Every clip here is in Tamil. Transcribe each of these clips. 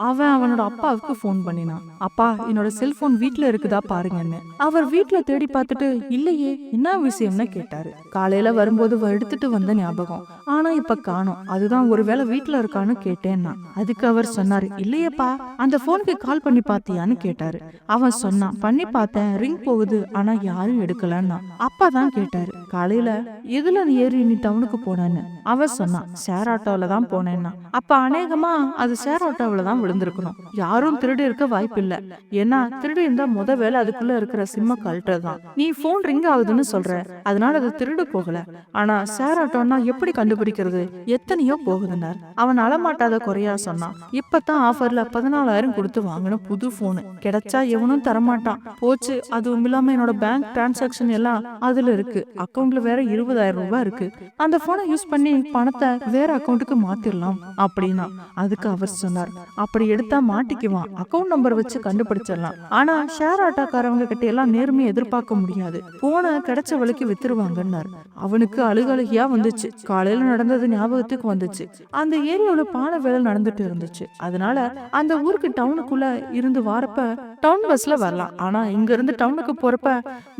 அவன் அவனோட அப்பாவுக்கு ஃபோன் பண்ணினான். அப்பா என்னோட செல்போன் வீட்ல இருக்குதா பாருங்கன்னு. அவர் வீட்ல தேடி பார்த்துட்டு இல்லையே என்ன விஷயம்னு கேட்டாரு. காலையில வரும்போது எடுத்துட்டு வந்த ஞாபகம். ஆனா இப்ப காணோம். அதுதான் ஒருவேளை வீட்ல இருக்கான்னு கேட்டேன்னா அதுக்கு அவர் சொன்னாரு இல்லையேப்பா அந்த போனுக்கு கால் பண்ணி பாத்தியான்னு கேட்டாரு. அவன் சொன்னான் பண்ணி பார்த்தேன் ரிங் போகுது ஆனா யாரும் எடுக்கலன்னா. அப்பா தான் கேட்டாரு காலையில எதுல ஏறி நீ டவுனுக்கு போனேன்னு அவன் சொன்னான் ஷேர் ஆட்டோல தான் போனேன்னா. அப்ப அநேகமா அது ஷேர் ஆட்டோவில் தான் விழுந்திருக்கணும். யாரும் திருடி இருக்க வாய்ப்பு இல்ல ஏன்னா திருடி இருந்தா முத வேலை அதுக்குள்ள இருக்கிற சிம்ம கழட்டுறதுதான் நீ போன் ரிங் ஆகுதுன்னு சொல்ற. அதனால அது திருடு போகல. ஆனா ஷேர் ஆட்டோன்னா எப்படி கண்டுபிடிக்கிறது? எத்தனையோ போகுதுனர் அவன் அழமாட்டாத குறையா சொன்னான். இப்பதான் ஆஃபர்ல பதினாலாயிரம் கொடுத்து வாங்கின புது போனு கிடைச்சா எவனும் தரமாட்டான். போச்சு. அதுவும் இல்லாம என்னோட பேங்க் டிரான்சாக்ஷன் எல்லாம் அதுல இருக்கு. அக்கவுண்ட்ல வேற இருபதாயிரம் ரூபாய் இருக்கு. அந்த போனை யூஸ் பண்ணி பணத்தை வேற அக்கவுண்ட்டுக்கு மாத்திரலாம் அப்படின்னா அதுக்கு அவர் சொன்னார். அப்படி எடுத்தா மாட்டிக்குவான். அக்கவுண்ட் நம்பர் வச்சு கண்டுபிடிச்சிடலாம். ஆனா ஷேர் ஆட்டோக்காரவங்க கிட்ட எல்லாம் நேர்மையை எதிர்பார்க்க முடியாது. போன கிடைச்ச விலைக்கு வித்துருவாங்கன்னாரு. அவனுக்கு அழுகழுகியா வந்துச்சு. காலையில நடந்தது ஞாபகத்துக்கு வந்துச்சு. அந்த ஏரியாவில் பானை வேலை நடந்துட்டு இருந்துச்சு. அதனால அந்த ஊருக்கு டவுனுக்குள்ள இருந்து வாரப்ப டவுன் பஸ்ல வரலாம். ஆனா இங்க இருந்து டவுனுக்கு போறப்ப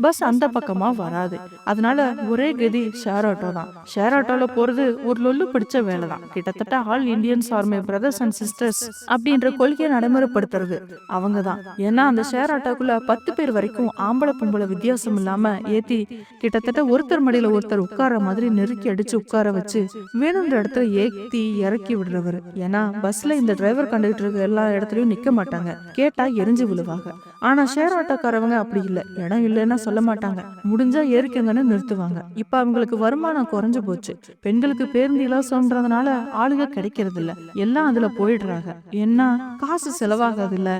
பஸ் அந்த பக்கமா வராது. அதனால ஒரே கதி ஷேர் ஆட்டோ தான். ஷேர் ஆட்டோல போறது ஒரு லொல்லு பிடிச்ச வேலை தான். கிட்டத்தட்ட all Indians army brothers and sisters அப்படின்ற கொள்கையை நடைமுறைப்படுத்துறது அவங்க தான். ஏன்னா அந்த ஷேர் ஆட்டோக்குள்ள பத்து பேர் வரைக்கும் ஆம்பளை பொம்பளை வித்தியாசம் இல்லாம ஏத்தி கிட்டத்தட்ட ஒருத்தர் மடியில ஒருத்தர் உட்கார மாதிரி நெருக்கி அடிச்சு உட்கார வச்சு வேணுன்ற இடத்துல ஏத்தி இறக்கி விடுறவர். ஏன்னா பஸ்ல இந்த டிரைவர் கண்டக்டருக்கு எல்லா இடத்துலயும் நிக்க மாட்டாங்க. கேட்டா எரிஞ்சு விழுவாங்க ஆனா ஷேர் ஆட்டோக்காரவங்க அப்படி இல்ல. இடம் இல்லைன்னா சொல்ல மாட்டாங்க. முடிஞ்சா ஏறிக்கங்கன்னு நிறுத்துவாங்க. இப்ப அவங்களுக்கு வருமானம் குறைஞ்சு போச்சு. பெண்களுக்கு பேருந்து இலவசம்ன்றதுனால ஆளுங்க கிடைக்கிறது இல்ல எல்லாம் அதுல போயிடுறாங்க. என்ன காசு செலவாகாது இல்ல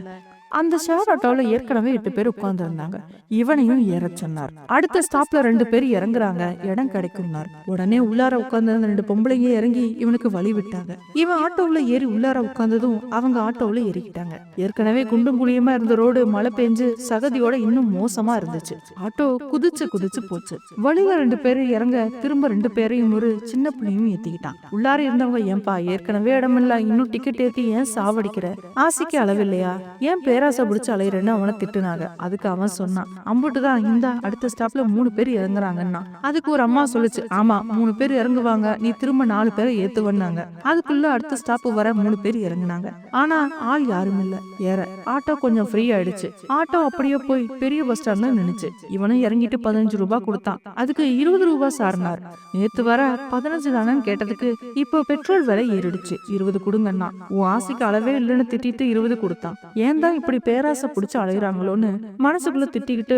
அந்த ஷேர் ஆட்டோல ஏற்கனவே எட்டு பேர் உட்கார்ந்து இருந்தாங்க இவனையும் ஏறச் சொன்னார். அடுத்த ஸ்டாப்ல ரெண்டு பேர் இறங்குறாங்க. இடம் கிடைக்கும்னார். உடனே உள்ளார உட்கார்ந்து ரெண்டு பொம்பளைங்க இறங்கி இவனுக்கு வழி விட்டாங்க. இவன் ஆட்டோவுல ஏறி உள்ளார உட்கார்ந்ததும் அவங்க ஆட்டோவுல ஏறிக்கிட்டாங்க. ஏற்கனவே குண்டும் குழியுமா இருந்த ரோடு மழை பெஞ்சு சகதியோட இன்னும் மோசமா இருந்துச்சு. ஆட்டோ குதிச்சு குதிச்சு போச்சு. வழியில ரெண்டு பேரும் இறங்க திரும்ப ரெண்டு பேரையும் ஒரு சின்ன பிள்ளையும் ஏத்திக்கிட்டான். உள்ளார இருந்தவங்க ஏன்பா ஏற்கனவே இடமில்ல. இன்னும் டிக்கெட் ஏத்தி ஏன் சாவடிக்கிற? ஆசைக்கு அளவில்லையா? ஏன் பேராசை பிடிச்சி அலையிறேன்னு அவனை திட்டுனாங்க. அதுக்கு அவன் சொன்னான் அம்புட்டு தான் இந்த அடுத்த ஸ்டாப்ல மூணு பேர் இறங்குறாங்கன்னா. அதுக்கு ஒரு அம்மா சொல்லுச்சு ஆமா மூணு பேர் இறங்குவாங்க நீ திரும்ப நாலு பேரை ஏத்துவன்னாங்க. அதுக்குள்ள அடுத்த ஸ்டாப் வர மூணு பேர் இறங்குனாங்க. ஆனா ஆள் யாரும் இல்ல ஏற. ஆட்டோ கொஞ்சம் ஃப்ரீ ஆயிடுச்சு. ஆட்டோ அப்படியே போய் பெரிய பஸ் ஸ்டாண்ட்ல நின்னுச்சு. இவனும் இறங்கிட்டு பதினஞ்சு ரூபாய் கொடுத்தான். அதுக்கு இருபது ரூபாய் சார்னார். நேத்து வர பதினஞ்சு தானேன்னு கேட்டதுக்கு இப்போ பெட்ரோல் விலை ஏறிடுச்சு. இருபது கொடுங்கன்னா உன் ஆசைக்கு அளவே இல்லைன்னு திட்டிட்டு இருபது கொடுத்தான். ஏன் தான் இப்படி பேராசை பிடிச்சி அலையுறாங்களோன்னு மனசுக்குள்ள திட்டிக்கிட்டு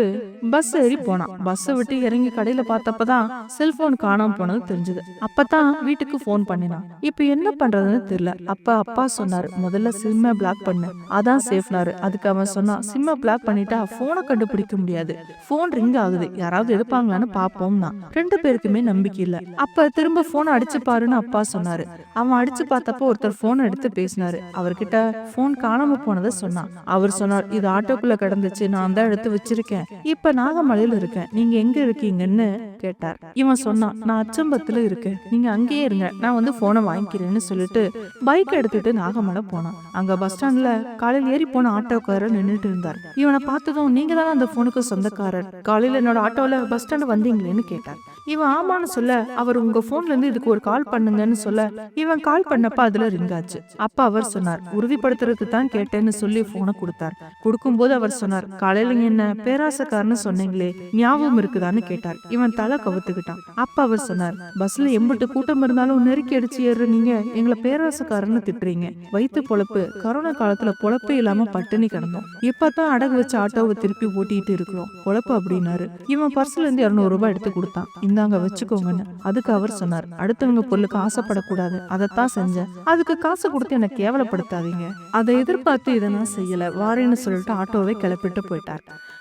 பஸ் ஏறி போனான். பஸ்ஸை விட்டு இறங்கி கடையில பார்த்தப்பதான் செல்போன் காணாம போனது தெரிஞ்சது. அப்பதான் வீட்டுக்கு ஃபோன் பண்ணினான். இப்ப என்ன பண்றதுன்னு தெரியல. அப்ப அப்பா சொன்னாரு முதல்ல சிம்ம பிளாக் பண்ணு. அதான் சேஃப்னாரு அதுக்கு அவன் சொன்னான் சிம்ம பிளாக் பண்ணிட்டா போனை கண்டுபிடிக்க முடியாது. போன் ரிங் ஆகுது. யாராவது எடுப்பாங்களான்னு பாப்போம்னா ரெண்டு பேருக்குமே நம்பிக்கை இல்ல. அப்ப திரும்ப போன் அடிச்சு பாருன்னு அப்பா சொன்னாரு. அவன் அடிச்சு பார்த்தப்போ ஒருத்தர் போன் எடுத்து பேசினாரு. அவர்கிட்ட போன் காணாம போனதை சொன்னான். அவர் அவர் சொன்னார் இது ஆட்டோக்குள்ள கிடந்துச்சு நான் தான் எடுத்து வச்சிருக்கேன். இப்ப நாகமலையில இருக்கேன். நீங்க எங்க இருக்கீங்கன்னு? கேட்டார். இவன் சொன்னான் நான் அச்சம்பத்துல இருக்கேன். நீங்க அங்கேயே இருங்க. நான் வந்து போனை வாங்கிக்கிறேன்னு சொல்லிட்டு பைக் எடுத்துட்டு நாகமலை போனான். அங்க பஸ் ஸ்டாண்ட்ல காலையில் ஏறி போன ஆட்டோக்காரர் நின்றுட்டு இருந்தார். இவனை பார்த்ததும் நீங்க தானே அந்த போனுக்கு சொந்தக்காரர்? காலையில் என்னோட ஆட்டோல பஸ் ஸ்டாண்ட் வந்தீங்களேன்னு கேட்டார். இவன் ஆமான்னு சொல்ல அவர் உங்க போன்ல இருந்து இதுக்கு ஒரு கால் பண்ணுங்கன்னு சொல்ல. இவன் கால் பண்ணப்ப அதுல ரிங்காச்சு. ஆச்சு அப்ப அவர் சொன்னார் உறுதிப்படுத்துறதுக்கு தான் கேட்டேன்னு சொல்லி போனை கொடுத்தார். கொடுக்கும்போது அவர் சொன்னார் காலையில என்ன பேராசக்காரன்னு சொன்னீங்களே ஞாபகம் இருக்குதான்னு கேட்டார். இவன் தலை கவுத்துக்கிட்டான். அப்ப அவர் சொன்னார் பஸ்ல எம்பிட்டு கூட்டம் இருந்தாலும் நெருக்கி அடிச்சு ஏறுறீங்க எங்களை பேராசக்காரன்னு திட்டுறீங்க. வயிற்று பொழப்பு கரோனா காலத்துல பொழப்பே இல்லாம பட்டினி கிடந்தோம். இப்பதான் அடகு வச்சு ஆட்டோவை திருப்பி ஓட்டிட்டு இருக்கிறோம். பொழப்பு அப்படின்னாரு. இவன் பர்ஸ்ல இருந்து இருநூறு ரூபாய் எடுத்து கொடுத்தான். இந்தாங்க வச்சுக்கோங்கன்னு. அதுக்கு அவர் சொன்னார். அடுத்தவங்க பொருளுக்கு ஆசைப்படக்கூடாது. அதைத்தான் செஞ்சேன். அதுக்கு காசு கொடுத்து என்னை கேவலப்படுத்தாதீங்க. அதை எதிர்பார்த்து இதை நான் செய்யல. வாரேன்னு சொல்லிட்டு ஆட்டோவை கிளப்பிட்டு போயிட்டார்.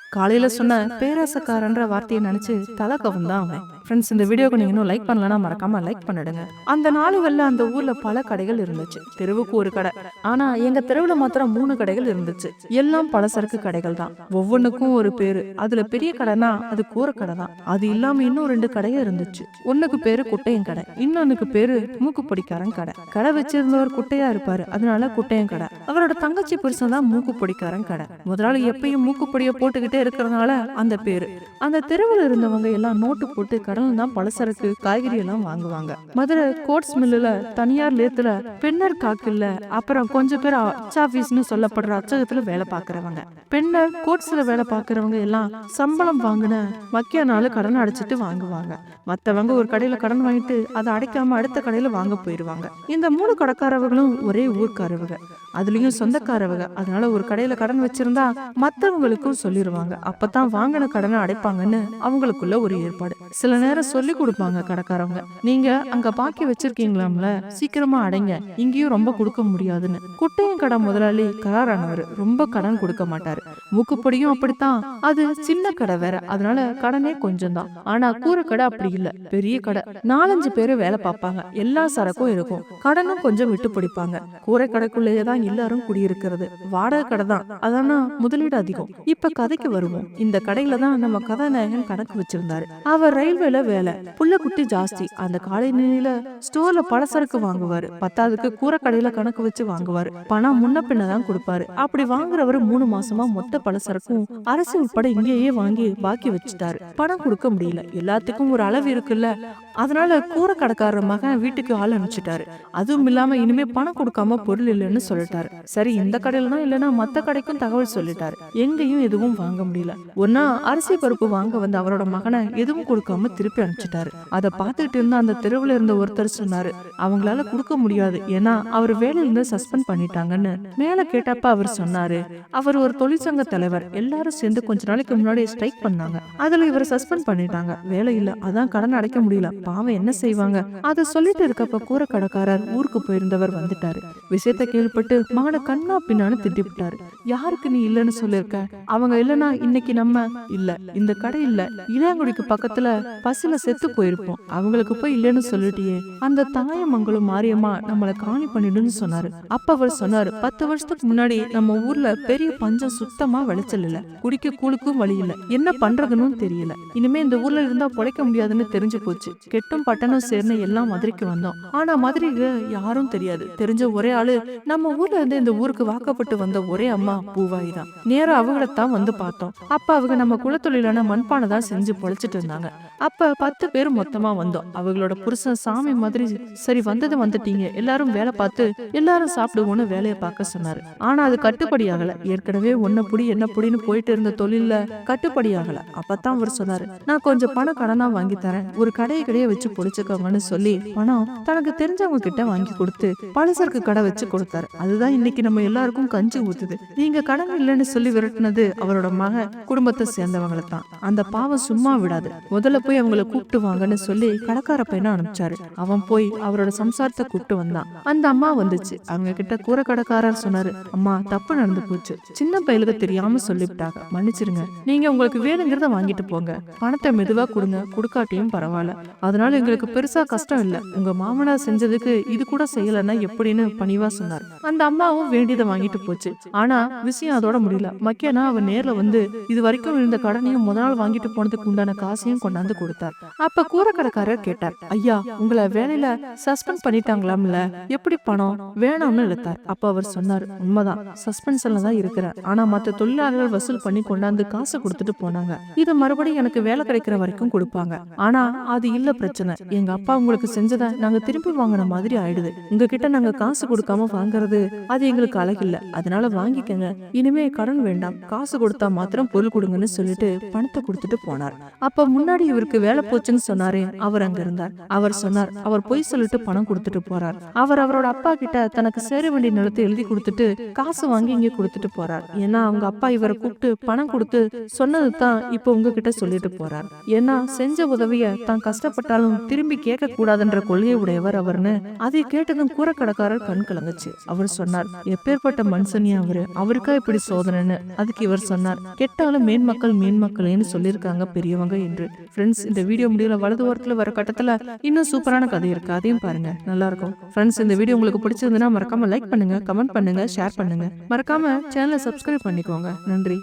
காலையில சொன்ன பேராசக்காரன்ற வார்த்தையை நினைச்சு தலை கவர்ந்தான் அவன். ஃப்ரெண்ட்ஸ் இந்த வீடியோக்கு நீங்க இன்னும் லைக் பண்ணலனா மறக்காம லைக் பண்ணிடுங்க அந்த நாளுகள்ல அந்த ஊர்ல பல கடைகள் இருந்துச்சு. தெருவுக்கு ஒரு கடை. ஆனா எங்க தெருவுல மாத்திரம் மூணு கடைகள் இருந்துச்சு. எல்லாம் பலசரக்கு கடைகள் தான். ஒவ்வொன்றுக்கும் ஒரு பேரு. அதுல பெரிய கடைனா அது கூரை கடை தான். அது இல்லாம இன்னும் ரெண்டு கடையும் இருந்துச்சு. ஒண்ணுக்கு பேரு குட்டையன் கடை. இன்னொன்னுக்கு பேரு மூக்குப்பொடிக்காரன் கடை. கடை வச்சிருந்தவர் குட்டையா இருப்பாரு. அதனால குட்டையன் கடை. அவரோட தங்கச்சி புருஷன் தான் மூக்குப்பொடிக்காரன் கடை. முதலாளி எப்பயும் மூக்குப்பொடிய போட்டுக்கிட்டே இருக்கிறதுனால அந்த பேரு. அந்த தெருவில் இருந்தவங்க எல்லாம் நோட்டு போட்டு கடல்ல தான் பலசரக்கு காய்கறி எல்லாம் வாங்குவாங்க. மதுரை கோட்ஸ் மில்லுல தனியார் லேத்துல பெண்ணர் காக்கில்ல அப்புறம் கொஞ்சம் பேர் அச்சாபீஸ்னு சொல்லப்படுற அச்சகத்துல வேலை பாக்குறவங்க பெண்ணர் கோட்ஸ்ல வேலை பாக்குறவங்க எல்லாம் சம்பளம் வாங்கின மக்கிய நாள் கடன் அடைச்சிட்டு வாங்குவாங்க. மத்தவங்க ஒரு கடையில கடன் வாங்கிட்டு அதை அடைக்காம அடுத்த கடையில வாங்க போயிருவாங்க. இந்த மூணு கடைக்காரவங்களும் ஒரே ஊர்க்காரவங்க. அதுலயும் சொந்தக்காரவங்க. அதனால ஒரு கடையில கடன் வச்சிருந்தா மத்தவங்களுக்கும் சொல்லிடுவாங்க அப்பதான் வாங்கின கடனை அடைப்பாங்கன்னு அவங்களுக்குள்ள ஒரு ஏற்பாடு. சில நேரம் சொல்லி கொடுப்பாங்க கடைக்காரவங்க. நீங்க அங்க பாக்கி வச்சிருக்கீங்களாம்ல? சீக்கிரமா அடைங்க. இங்கேயும் ரொம்ப கொடுக்க முடியாதுன்னு. குட்டையும் கடை முதலாளி கராரானவர் ரொம்ப கடன் கொடுக்க மாட்டாரு. மூக்குப்பொடியும் அப்படித்தான். அது சின்ன கடை வேற. அதனால கடனே கொஞ்சம் தான் ஆனா கூரை கடை அப்படி இல்ல. பெரிய கடை. நாலஞ்சு பேரு வேலை பார்ப்பாங்க. எல்லா சரக்கும் இருக்கும். கடனும் கொஞ்சம் விட்டு பிடிப்பாங்க. கூரை கடைக்குள்ளேயே தான் எல்லாரும் குடியிருக்கிறது. வாடகை கடை தான். அதானா முதலீடு அதிகம். இப்ப கதைக்கு வருவோம். இந்த கடையில தான் நம்ம கதாநாயகன் கணக்கு வச்சிருந்தாரு. அவர் ரயில்வேல வேலை. புள்ள குட்டி ஜாஸ்தி. அந்த காலை நிலையில ஸ்டோர்ல பலசரக்கு வாங்குவாரு. பத்தாவதுக்கு கூரை கடையில கணக்கு வச்சு வாங்குவாரு. பணம் முன்ன பின்னதான் கொடுப்பாரு. அப்படி வாங்குறவரு மூணு மாசமா மொத்த பலசரக்கும் அரசு உட்பட இங்கேயே வாங்கி பாக்கி வச்சுட்டாரு. பணம் கொடுக்க முடியல. எல்லாத்துக்கும் ஒரு அளவு இருக்குல்ல. அதனால கூரை கடைக்காரர் மகன் வீட்டுக்கு ஆள் அனுப்பிச்சிட்டாரு. அதுவும் இல்லாம இனிமே பணம் கொடுக்காம பொருள் இல்லைன்னு சொல்லிட்டாரு. சரி இந்த கடையில தான் இல்லைன்னா மத்த கடைக்கும் தகவல் சொல்லிட்டாரு. எங்கேயும் எதுவும் வாங்க முடியல. ஒன்னா அரிசி பருப்பு வாங்க வந்த அவரோட மகனை எதுவும் கொடுக்காம திருப்பி அனுப்பிச்சிட்டாரு. அதை பார்த்துக்கிட்டு இருந்த அந்த தெருவுல இருந்த ஒருத்தர் சொன்னாரு அவங்களால கொடுக்க முடியாது. ஏன்னா அவர் வேலையில இருந்து சஸ்பெண்ட் பண்ணிட்டாங்கன்னு. மேல கேட்டப்ப அவர் சொன்னாரு அவர் ஒரு தொழிற்சங்க தலைவர். எல்லாரும் சேர்ந்து கொஞ்ச நாளைக்கு முன்னாடி ஸ்ட்ரைக் பண்ணாங்க. அதுல இவரை சஸ்பெண்ட் பண்ணிட்டாங்க. வேலை இல்ல. அதான் கடன் அடைக்க முடியல. பாவம் என்ன செய்வாங்க? அத சொல்லிட்டு இருக்கப்ப கூரை கடைக்காரர் ஊருக்கு போயிருந்தவர் வந்துட்டாரு. விஷயத்த கேள்விப்பட்டு மகனை கண்ணா பின்னான்னு திட்டிவிட்டாரு. யாருக்கு நீ இல்லைன்னு சொல்லிருக்க அவங்க இல்லனா இன்னைக்கு நம்ம இல்ல இந்த கடை இல்ல. இளையங்குடிக்கு பக்கத்துல பசுல செத்து போயிருப்போம். அவங்களுக்கு போய் இல்லைன்னு சொல்லிட்டியே. அந்த தாயமங்கலம் மாரியம்மா நம்மளை காணி பண்ணிடுன்னு சொன்னாரு. அப்ப அவர் சொன்னாரு பத்து வருஷத்துக்கு முன்னாடி நம்ம ஊர்ல பெரிய பஞ்சம் சுத்தமா விளைச்சல் இல்ல. குடிக்க கூழுக்கும் வழி இல்ல. என்ன பண்றதுன்னு தெரியல. இனிமே இந்த ஊர்ல இருந்தா பொழைக்க முடியாதுன்னு தெரிஞ்சு போச்சு. கெட்டும் பட்டணம் சேர்ந்து எல்லாம் மதுரைக்கு வந்தோம். ஆனா மதுரைக்கு யாரும் தெரியாது. தெரிஞ்ச ஒரே ஆளு நம்ம ஊர்ல இருந்து இந்த ஊருக்கு வாக்கப்பட்டு வந்த ஒரே அம்மா பூவாய் தான். நேரம் அவங்களத்தான் வந்து பார்த்தோம். அப்ப அவங்க நம்ம குலத்தொழிலான மண்பானை தான் செஞ்சு பொழைச்சிட்டு இருந்தாங்க. அப்ப பத்து பேர் மொத்தமா வந்தோம். அவங்களோட புருஷன் சாமி மாதிரி சரி வந்தது வந்துட்டீங்க. எல்லாரும் வேலை பார்த்து எல்லாரும் சாப்பிடுவோம்னு வேலையை பார்க்க சொன்னாரு. ஆனா அது கட்டுப்படி ஆகல. ஏற்கனவே ஒன்ன புடி என்ன புடின்னு போயிட்டு இருந்த தொழில்ல கட்டுப்படி ஆகல. அப்பதான் அவர் சொன்னாரு நான் கொஞ்சம் பணம் கடனா வாங்கி தரேன். ஒரு கடையை கடையை வச்சு பொடிச்சுக்கோங்கன்னு சொல்லி பணம் தனக்கு தெரிஞ்சவங்க கிட்ட வாங்கி கொடுத்து பலசரக்கு கடை வச்சு கொடுத்தாரு. அதுதான் இன்னைக்கு நம்ம எல்லாருக்கும் கஞ்சி ஊத்துது. நீங்க கடன் இல்லைன்னு சொல்லி விரட்டுனது அவரோட மக குடும்பத்தை சேர்ந்தவங்களை தான். அந்த பாவம் சும்மா விடாது. முதல்ல போய் அவங்கள கூப்பிட்டு வாங்கன்னு சொல்லி கடைக்கார பையனை அனுப்பிச்சாரு. அவன் போய் அவரோட சம்சாரத்தை கூப்பிட்டு வந்தான். அந்த அம்மா வந்துச்சு. அவங்க கிட்ட கூரை கடைக்காரர் சொன்னாரு அம்மா தப்பு நடந்து போச்சு. சின்ன பையலுக்கு தெரியாம சொல்லிவிட்டாங்க. மன்னிச்சிருங்க. நீங்க உங்களுக்கு வேணுங்கிறத வாங்கிட்டு போங்க. பணத்தை மெதுவா கொடுங்க. கொடுக்காட்டியும் பரவாயில்ல. அதனால எங்களுக்கு பெருசா கஷ்டம் இல்ல. உங்க மாமனார் செஞ்சதுக்கு இது கூட செய்யலன்னா எப்படின்னு பணிவா சொன்னார். அந்த அம்மாவும் வேண்டியதை வாங்கிட்டு போச்சு. ஆனா விஷயம் அதோட முடியல. மக்கியனா அவர் நேர்ல வந்து இது வரைக்கும் இருந்த கடனையும் முத நாள் வாங்கிட்டு போனதுக்கு உண்டான காசையும் கொண்டாந்து கொடுத்தார். அப்ப கூரக்கடைக்காரர் கேட்டார் ஐயா உங்களை வேலையில சஸ்பெண்ட் பண்ணிட்டாங்களாம்ல? எப்படி பணம் வேணாம்னு இழுத்தார். அப்ப அவர் சொன்னார் உண்மைதான் சஸ்பென்ஷன்ல தான் இருக்கிறேன். ஆனா மத்த தொழிலாளர்கள் வசூல் பண்ணி கொண்டாந்து காசு கொடுத்துட்டு போனாங்க. இது மறுபடியும் எனக்கு வேலை கிடைக்கிற வரைக்கும் கொடுப்பாங்க. ஆனா அது இல்ல பிரச்சனை. எங்க அப்பா உங்களுக்கு செஞ்சதை நாங்க திருப்பி வாங்கின மாதிரி ஆயிடுது. உங்ககிட்ட நாங்க காசு கொடுக்காம வாங்குறது அது எங்களுக்கு அழகில்ல. அதனால வாங்கிக்கங்க. இனிமே கடன் வேண்டாம். காசு கொடுத்தா மாத்திரம் பொருள் கொடுங்கன்னு சொல்லிட்டு பணத்தை கொடுத்துட்டு போனார். அப்ப முன்னாடி இவருக்கு வேலை போச்சுன்னு சொன்னாரே அவர் அங்க இருந்தார். அவர் சொன்னார். அவர் பொய் சொல்லிட்டு பணம் கொடுத்துட்டு போறார். அவர் அவரோட அப்பா கிட்ட தனக்கு சேர வேண்டிய நிலத்தை எழுதி கொடுத்துட்டு காசு வாங்கி இங்க கொடுத்துட்டு போறார். ஏன்னா அவங்க அப்பா இவரை கூப்பிட்டு பணம் கொடுத்து சொன்னது தான் இப்ப உங்ககிட்ட சொல்லிட்டு போறார் ஏன்னா செஞ்ச உதவிய தான் கஷ்டப்பட்டாலும் திரும்பி கேட்க கூடாதுன்ற கொள்கை உடையவர் அவர்னு அதை கேட்டதும் கூரக்கடைக்காரர் கண் கலங்குச்சு. அவர் சொன்னார் எப்பேற்பட்ட மனுஷனி அவரு. அவருக்கா இப்படி சோதனைன்னு? அதுக்கு இவர் சொன்னார் கெட்டாலும் மேன்மக்கள் மேன்மக்களேன்னு சொல்லியிருக்காங்க பெரியவங்க என்று. ஃப்ரெண்ட்ஸ் இந்த வீடியோ முடியல வலது ஓரத்தில் வர கட்டத்தில் இன்னும் சூப்பரான கதை இருக்கு. அதையும் பாருங்க. நல்லா இருக்கும் ஃப்ரெண்ட்ஸ் இந்த வீடியோ உங்களுக்கு பிடிச்சிருந்ததுன்னா மறக்காம லைக் பண்ணுங்க கமெண்ட் பண்ணுங்க ஷேர் பண்ணுங்க. மறக்காம சேனலை சப்ஸ்கிரைப் பண்ணிக்கோங்க. நன்றி.